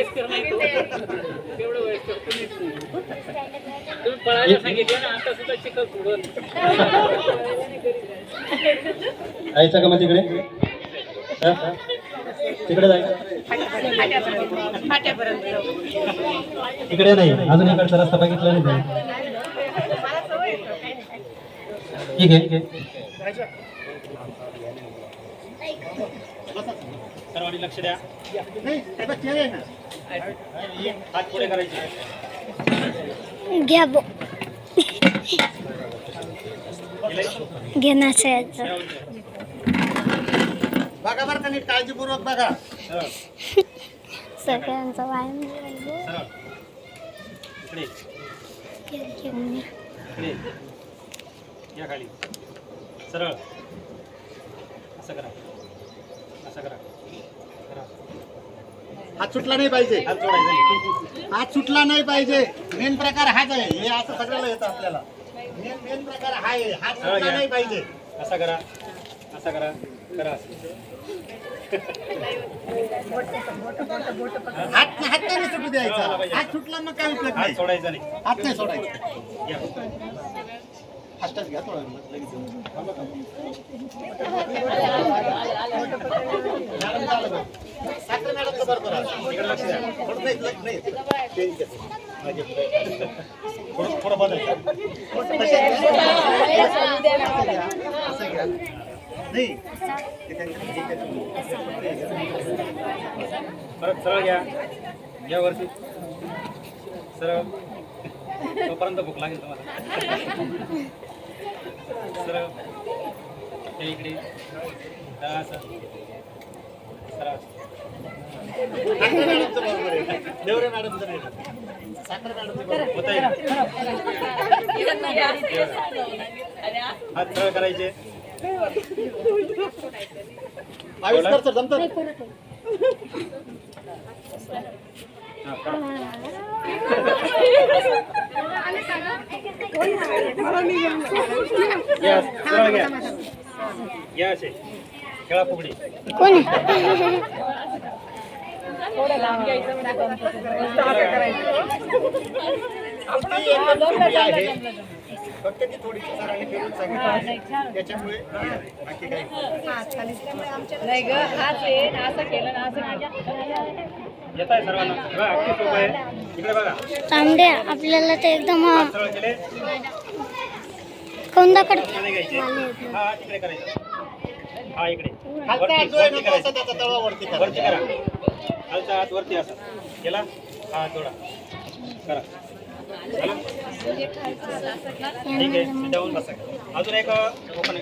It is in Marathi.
वयस्कर नाही तो. तेवढं वयस्कर तुम्हीच नाही. तुम्ही पळायला सांगितलं ना आता सुद्धा चिखल सोडून यायचं का मग तिकडे हा? तिकडे जायचं तिकडे नाही अजून इकडचा रस्ता बघितला नाही. ठीक आहे सर्वांनी लक्ष द्या घ्या बो. घे नाचायचं बघा बरं का नीट काळजीपूर्वक बघा. सगळ्यांचा व्यायाम झाला. सरळ इकडे घेऊन या. इकडे. या खाली. सरळ. असं करा. असं करा. करा. हात सुटला नाही पाहिजे. हात सुटला नाही पाहिजे. मेन प्रकार हाच आहे हे असं सगळ्याला येतं आपल्याला. मेन मेन प्रकार हा आहे. हात सुटला. नाही पाहिजे. असा करा. असा करा. करा. असं. हात हात नाही सुटू द्यायचा. हात सुटला मग काय उपयोग नाही. सोडायचा नाही. हात नाही सोडायचा. फास्टच घ्या थोडं. लगेच. परत सरळ घ्या या वरती सरळ तोपर्यंत भूक लागेल तुम्हाला सरळ हे इकडे असं सरळ साखरे मॅडमचं बरोबर आहे. देवरे मॅडमचं नाही. साखरे. होता हात सरळ करायचे आविष्कार सर जमतं करा. या सरळ घ्या या असे खेळा फुगडी कोण एकदम सोपी आहे. फक्त ती थोडीशी सरांनी फिरून सांगितलं त्याच्यामुळे बाकी काही नाही. ग हाच आहे. ना असं केलं ना असं केलं येत आहे सर्वांना. बघा अगदी सोपं आहे. इकडे बघा. तांबड्या आपल्याला ते एकदम कोणता कडे घ्यायचे. हा करायचा. हा इकडे. वरती करा. खालचा हात वरती असा. केला? हा थोडा करा. ठीक आहे जाऊन बसा. अजून एक ओपन